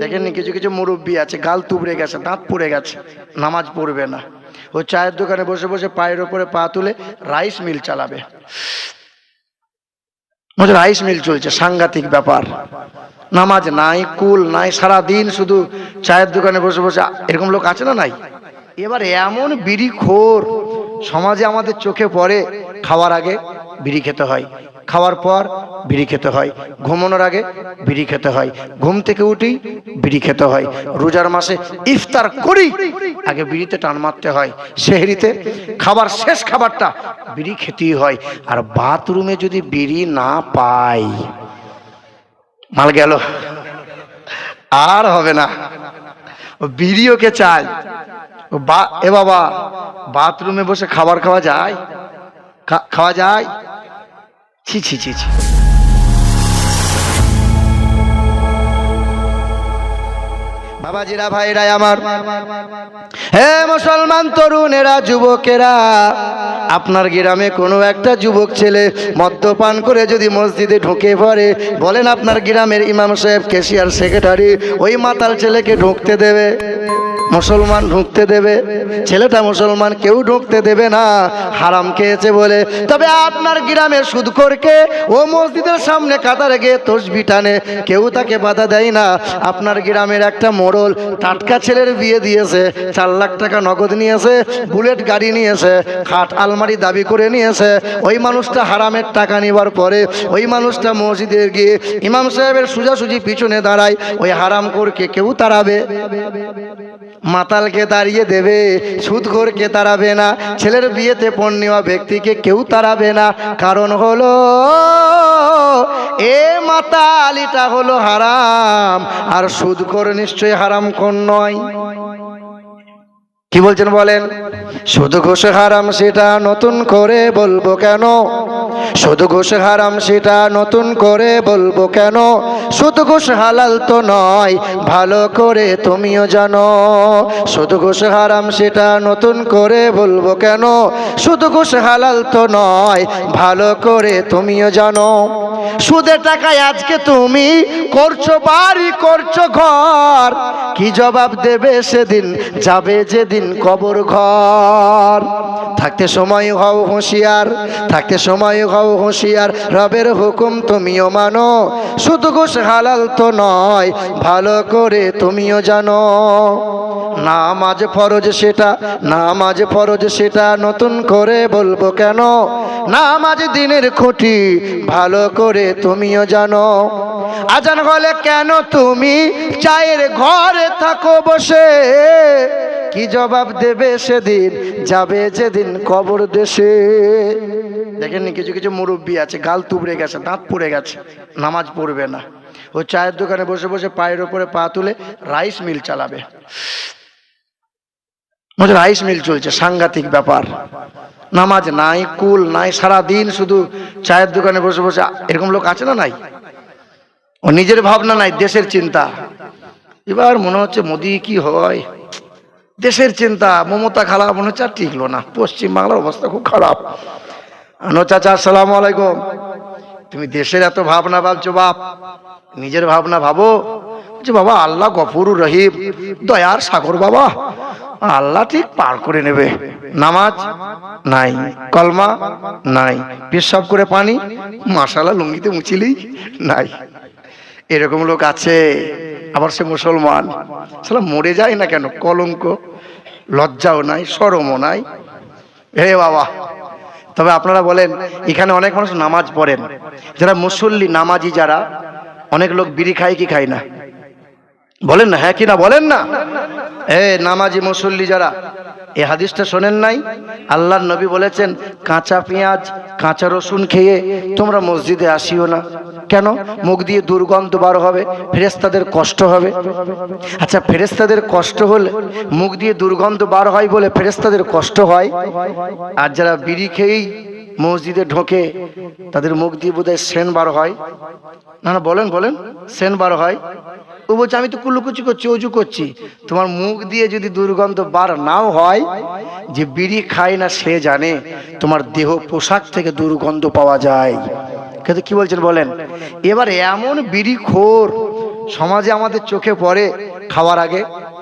দেখেননি, কিছু কিছু মুরব্বী আছে, গাল তুবড়ে গেছে, দাঁত পড়ে গেছে, নামাজ পড়বে না। ও চায়ের দোকানে বসে বসে পায়ের ওপরে পা তুলে রাইস মিল চালাবে। রাইস মিল চলছে, সাংঘাতিক ব্যাপার। নামাজ নাই, কুল নাই সারা দিন শুধু চায়ের দোকানে বসে বসে, এরকম লোক আছে না নাই? এবার এমন বিড়ি খোর, সমাজে আমাদের চোখে পড়ে, খাওয়ার আগে বিড়ি খেতে হয়। খাওয়ার পর বিড়ি খেতে হয়। ঘুমানোর আগে বিড়ি খেতে হয়। ঘুম থেকে উঠেই বিড়ি খেতে হয়। রোজার মাসে ইফতার করি, আগে বিড়িতে টান মারতে হয়। সেহরিতে খাবার শেষ খাবারটা বিড়ি খেতেই হয়। আর বাথরুমে যদি বিড়ি না পাই, মাল গেল। আর হবে না। বিড়িওকে চাই বা, এ বাবা, বাথরুমে বসে খাবার খাওয়া যায়? খাওয়া যায়? ছি ছি ছি ছি। বাবাজিরা ভাইরা আমার। হে মুসলমান তরুণেরা, যুবকেরা, আপনার গ্রামে কোনো একটা যুবক ছেলে মদ্যপান করে যদি মসজিদে ঢুকে পড়ে, বলেন আপনার গ্রামের ইমাম সাহেব, কেশিয়ার সেক্রেটারি, ওই মাতাল ছেলেকে ঢুকতে দেবে। মুসলমান ঢুকতে দেবে। ছেলেটা মুসলমান কেউ ঢুকতে দেবে না। হারাম খেয়েছে বলে। তবে আপনার গ্রামের সুদখোরকে ও মসজিদের সামনে কাতারে গিয়ে তসবি টানে। কেউ তাকে বাধা দেয় না। আপনার গ্রামের একটা মোড়ল টাটকা ছেলের বিয়ে দিয়েছে। চার লাখ টাকা নগদ নিয়েছে, বুলেট গাড়ি নিয়েছে, খাট আলমারি দাবি করে নিয়েছে। ওই মানুষটা হারামের টাকা নেবার পরে ওই মানুষটা মসজিদে গিয়ে ইমাম সাহেবের সোজাসুজি পিছনে দাঁড়ায়। ওই হারাম করকে কেউ তাড়াবে। মাতালকে তাড়িয়ে দেবে সুদঘোরকে তাড়াবে না, ছেলের বিয়েতে পণ নেওয়া ব্যক্তিকে কেউ তাড়াবে না। কারণ হলো, এ মাতালিটা হলো হারাম, আর সুদঘোর নিশ্চয়ই হারাম কোন নয়। কি বলছেন বলেন? শুধু ঘোষ হারাম সেটা নতুন করে বলব কেন? শুধু ঘোষ হারাম সেটা নতুন করে বলব কেন? শুধু ঘোষ হালাল তো নয়, ভালো করে তুমিও জানো। শুধু ঘোষ হারাম সেটা নতুন করে বলব কেন? শুধু ঘোষ হালাল তো নয়, ভালো করে তুমিও জানো। সুদের টাকায় আজকে তুমি করছ বাড়ি, করছ ঘর। কি জবাব দেবে সেদিন? যাবে যেদিন কবর ঘর। থাকতে সময় হও হুঁশিয়ার, থাকতে সময় হও হুঁশিয়ার। রবের হুকুম তুমিও মানো, শুধু ঘুষ হালাল তো নয়, ভালো করে তুমিও জানো। না নামাজ ফরজ সেটা না নামাজ ফরজ সেটা নতুন করে বলব কেন? না নামাজ দিনের খুঁটি, ভালো করে তুমিও জানো। আজান হলে কেন তুমি চায়ের ঘরে থাকো বসে? কি জবাব দেবে সেদিন? যাবে যেদিন কবর দেশে। দেখেননি, কিছু কিছু মুরব্বী আছে, গাল তুবড়ে গেছে, দাঁত পড়ে গেছে, নামাজ পড়বে না। ও চায়ের দোকানে বসে বসে পায়ের ওপরে পা তুলে রাইস মিল চালাবে। রাইস মিল চলছে, সাংঘাতিক ব্যাপার। নামাজ নাই, কুল নাই সারা দিন শুধু চায়ের দোকানে বসে বসে, এরকম লোক আছে না নাই? ও নিজের ভাবনা নাই, দেশের চিন্তা। এবার মনে হচ্ছে মোদি কি হয়? দেশের চিন্তা, মমতা খারাপ মনে হচ্ছে আর টিকলো না। পশ্চিম বাংলার অবস্থা খুব খারাপ। আনো চাচা, আসসালাম আলাইকুম। তুমি দেশের এত ভাবনা ভাবছ, বাপ। নিজের ভাবনা ভাবো। যে বাবা, আল্লাহ গফুর রহিম, দয়ার সাগর বাবা। আল্লাহ ঠিক পার করে নেবে। নামাজ নাই, কলমা নাই, পেশাব করে পানি মাসালা লুঙ্গিতে মুছিলেই নাই। এরকম লোক আছে, আবার সে মুসলমান। সালা মরে যায় না কেন? কলঙ্ক, লজ্জাও নাই সরমও নাই। হে বাবা, তবে আপনারা বলেন, এখানে অনেক মানুষ নামাজ পড়েন। যারা মুসল্লি, নামাজি যারা, অনেক লোক বিড়ি খায় কি খায় না? বলেন না হ্যাঁ কি না বলেন না? এ নামাজি মুসল্লি যারা, এ হাদিসটা শোনেন নাই? আল্লাহর নবী বলেছেন, কাঁচা পেঁয়াজ, কাঁচা রসুন খেয়ে তোমরা মসজিদে আসিও না। কেন? মুখ দিয়ে দুর্গন্ধ বার হবে ফেরেস্তাদের কষ্ট হবে। আচ্ছা ফেরেস্তাদের কষ্ট হলে মুখ দিয়ে দুর্গন্ধ বার হয় বলে ফেরেস্তাদের কষ্ট হয়? আর যারা বিড়ি খেয়েই মসজিদে ঢোকে, তাদের মুখ দিয়ে বোধহয় সেন বার হয়। না না, বলেন বলেন, সেন বার হয়। ও বলছে, আমি তো কুলুকুচি করছি উঁচু করছি। তোমার মুখ দিয়ে যদি দুর্গন্ধ বার নাও হয়, যে বিড়ি খায় না সে জানে, তোমার দেহ পোশাক থেকে দুর্গন্ধ পাওয়া যায়। কিন্তু কি বলছেন বলেন? এবার এমন বিড়ি খোর সমাজে আমাদের চোখে পড়ে, খাওয়ার আগে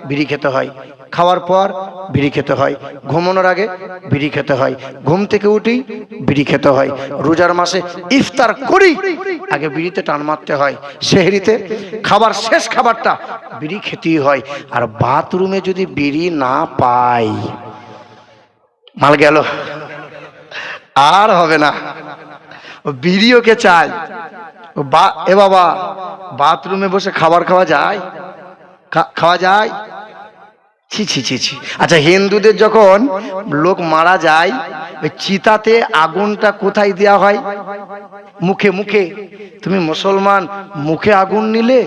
বিড়ি খেতে হয়। খাওয়ার পর বিড়ি খেতে হয়। ঘুমানোর আগে বিড়ি খেতে হয়। ঘুম থেকে উঠি বিড়ি খেতে হয়। রোজার মাসে ইফতার করি আগে বিড়িতে টান মারতে হয়। সেহরিতে খাবার, শেষ খাবারটা বিড়ি খেতেই হয়। আর বাথরুমে যদি বিড়ি না পাই, মাল গেল। আর হবে না। ও বিড়িওকে চাই। বা, এ বাবা, বাথরুমে বসে খাবার খাওয়া যায়? খাওয়া যায়? ছি ছি ছি ছি। আচ্ছা হিন্দুদের যখন লোক মারা যায়, ওই চিতাতে আগুনটা কোথায় দেওয়া হয়? মুখে মুখে। তুমি মুসলমান, মুখে আগুন নিলে?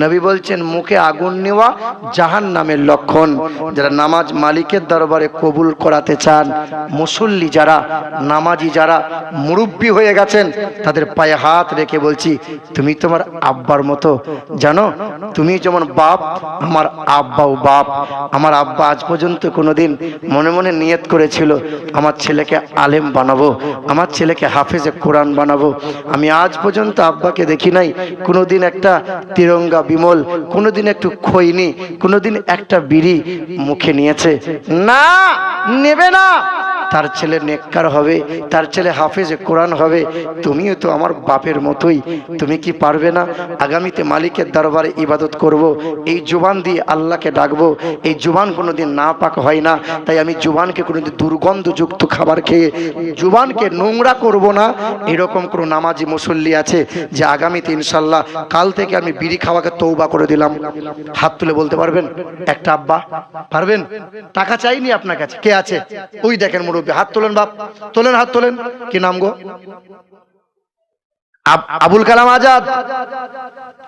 নবী বলছেন, মুখে আগুন নেওয়া জাহান নামের লক্ষণ। যারা নামাজ মালিকের দরবারে কবুল করাতে চান, মুসল্লি যারা, নামাজি যারা মুরব্বী হয়ে গেছেন, তাদের পায়ে হাত রেখে বলছি, তুমি তোমার আব্বার মতো। জানো, তুমি যেমন বাপ, আমার আব্বাও বাপ। আমার আব্বা আজ পর্যন্ত কোনোদিন মনে মনে নিয়ত করেছিল, আমার ছেলেকে আলেম বানাবো, আমার ছেলেকে হাফেজে কোরআন বানাবো। আমি আজ পর্যন্ত আব্বাকে দেখি নাই, কোনোদিন একটা তিরঙ্গা বিমল কোনোদিন একটু খৈনি কোনোদিন একটা বিড়ি মুখে নিয়েছে। না নেবে না। তার ছেলে নেককার হবে, তার ছেলে হাফেজে কোরআন হবে, তুমিও তো আমার বাপের মতোই, তুমি কি পারবে না? আগামীতে মালিকের দরবারে ইবাদত করব, এই জুবান দিয়ে আল্লাহকে ডাকবো, এই জুবান কোনোদিন না পাক হয় না, তাই আমি জুবানকে কোনোদিন দুর্গন্ধযুক্ত খাবার খেয়ে, জুবানকে নোংরা করব না, এরকম কোনো নামাজি মুসল্লি আছে যে আগামীতে ইনশাল্লাহ কাল থেকে আমি বিড়ি খাওয়াকে তৌবা করে দিলাম। হাত তুলে বলতে পারবেন? একটা আব্বা, পারবেন? টাকা চাইনি আপনার কাছে? কে আছে? ওই দেখেন মুরব্বী। হাত তোলেন বাপ, তোলেন, হাত তোলেন। কি নাম গো? আব- আবুল কালাম আজাদ,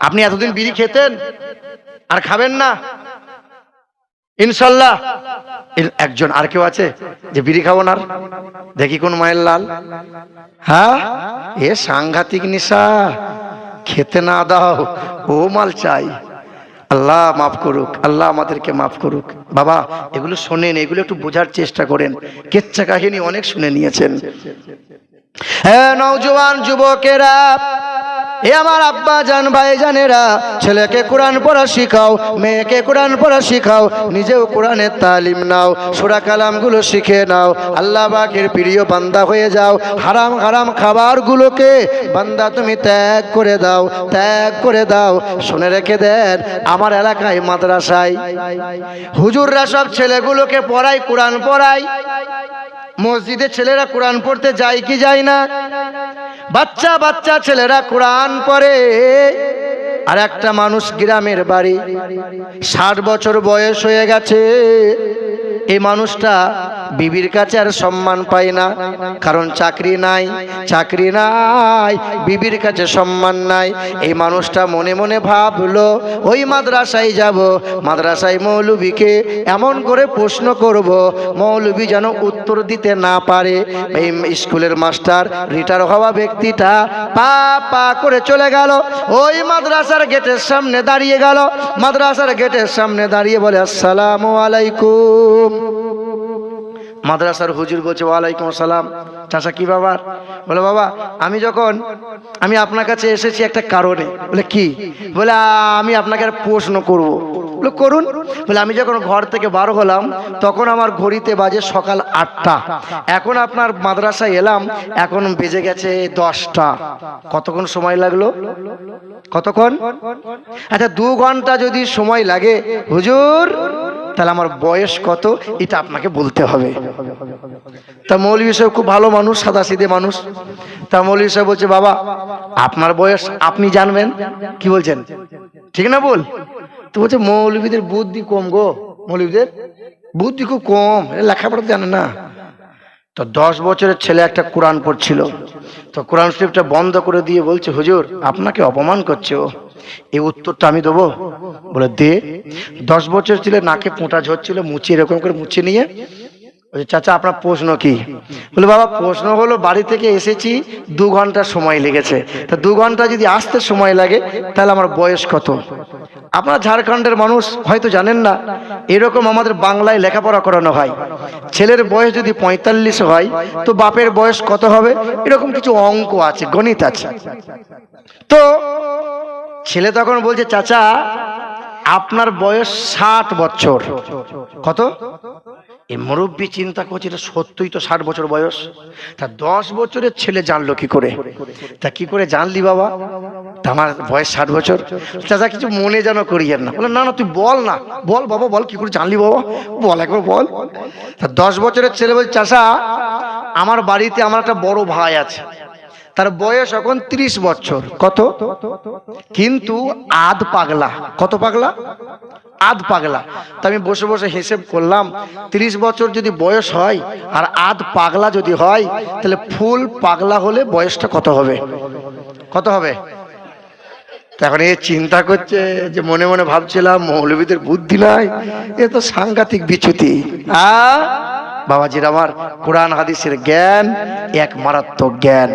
আপনি এতদিন বিড়ি খেতেন আর খাবেন না? ইনশাল্লাহ। একজন আর কেউ আছে যে বিড়ি খাব না? দেখি কোন মায়ের লাল। হ্যাঁ? এ সাংঘাতিক নিশা। খেতে না দাও, ও মাল চাই। আল্লাহ মাফ করুক, আল্লাহ আমাদেরকে মাফ করুক। বাবা, এগুলো শোনেন, এগুলো একটু বোঝার চেষ্টা করেন। কেচ্ছা কাহিনী অনেক শুনে নিয়েছেন। হ্যাঁ নৌজওয়ান যুবকেরা এ আমার আব্বা জান, ভাই জানেরা, ছেলেকে কোরআন পড়া শিখাও, মেয়েকে কোরআন পড়া শিখাও, নিজেও কোরআনের তালিম নাও, সুরা কালামগুলো শিখে নাও, আল্লাহ বাকের প্রিয় বান্দা হয়ে যাও, হারাম হারাম খাবারগুলোকে বান্দা তুমি ত্যাগ করে দাও, ত্যাগ করে দাও, শুনে রেখে দেন আমার এলাকায় মাদ্রাসায়। হুজুররা সব ছেলেগুলোকে পড়ায়, কোরআন পড়ায়। মসজিদে ছেলেরা কোরআন পড়তে যায় কি যায় না? বাচ্চা বাচ্চা ছেলেরা কোরআন পড়ে। আর একটা মানুষ গ্রামের বাড়ি। ষাট বছর বয়স হয়ে গেছে। এই মানুষটা বিবির কাছে আর সম্মান পায় না, কারণ চাকরি নাই চাকরি নাই, বিবির কাছে সম্মান নাই। এই মানুষটা মনে মনে ভাবলো, ওই মাদ্রাসায় যাব, মাদ্রাসায় মৌলবীকে এমন করে প্রশ্ন করব, মৌলবী যেন উত্তর দিতে না পারে। এই স্কুলের মাস্টার রিটায়ার হওয়া ব্যক্তিটা পা পা করে চলে গেল। ওই মাদ্রাসার গেটের সামনে দাঁড়িয়ে গেল। মাদ্রাসার গেটের সামনে দাঁড়িয়ে বলে, আসসালামু আলাইকুম। মাদ্রাসার হুজুর বলছে, ওয়ালাইকুম আসসালাম। চাচা কি বাবার? বলে, বাবা, আমি যখন, আমি আপনার কাছে এসেছি একটা কারণে। বলে, কি? বলে, আমি আপনাকে প্রশ্ন করব। বলে, করুন। বলে, আমি যখন ঘর থেকে বার হলাম, তখন আমার ঘড়িতে বাজে সকাল আটটা। এখন আপনার মাদ্রাসায় এলাম, এখন বেজে গেছে দশটা। কতক্ষণ সময় লাগল? কতক্ষণ? আচ্ছা দু ঘণ্টা যদি সময় লাগে। হুজুর তাহলে আমার বয়স কত? এটা আপনাকে বলতে হবে। তা মৌলী সাহেব খুব ভালো মানুষ সাদা সিধে মানুষ। তা মৌলী সাহেব বলছে, বাবা, আপনার বয়স আপনি জানবেন। কি বলছেন? ঠিক না বল তো বলছে মৌলবীদের বুদ্ধি কম গো। মৌলবীদের বুদ্ধি খুব কম লেখাপড়া জানে না। তো দশ বছরের ছেলে একটা কোরআন পড়ছিল। তো কোরআন শরীফটা বন্ধ করে দিয়ে বলছে, হুজুর, আপনাকে অপমান করছে ও। এই উত্তরটা আমি দেবো? বলে দে। দশ বছর ছিল নাকে পোঁটা ঝরছিল মুছে এরকম করে মুছে নিয়ে। চাচা, আপনার প্রশ্ন কি? বলে, বাবা, প্রশ্ন হলো বাড়ি থেকে এসেছি, দু ঘণ্টা সময় লেগেছে। তা দু ঘণ্টা যদি আসতে সময় লাগে, তাহলে আমার বয়স কত? আপনার ঝাড়খণ্ডের মানুষ, হয়তো জানেন না, এরকম আমাদের বাংলায় লেখাপড়া করানো হয়। ছেলের বয়স যদি পঁয়তাল্লিশ হয়, তো বাপের বয়স কত হবে? এরকম কিছু অঙ্ক আছে, গণিত আছে। তো ছেলে তখন বলছে, চাচা, আপনার বয়স ষাট বছর। কত? এই মুরব্বী চিন্তা করছে, এটা সত্যই তো ষাট বছর বয়স। তা দশ বছরের ছেলে জানলো কি করে? তা কি করে জানলি বাবা? তা আমার বয়স ষাট বছর। চাচা, কিছু মনে যেন করিয়েন না। বলে, না না, তুই বল না। বল বাবা, বল কি করে জানলি বাবা? বল একবার, বল। তা দশ বছরের ছেলে বলছে, চাচা, আমার বাড়িতে আমার একটা বড় ভাই আছে। তার বয়স এখন ত্রিশ বছর। কত? কিন্তু আধ পাগলা। কত পাগলা? আধ পাগলা। তা আমি বসে বসে হিসেব করলাম, ত্রিশ বছর যদি বয়স হয় আর আধ পাগলা যদি হয়, তাহলে ফুল পাগলা হলে বয়সটা কত হবে? কত হবে? এখন এ চিন্তা করছে যে মনে মনে ভাবছিলাম মৌলবীদের বুদ্ধি নাই, এ তো সাংঘাতিক বিচ্যুতি। বাবাজির আমার কোরআন হাদিসের জ্ঞান, এক মারাত্মক জ্ঞান।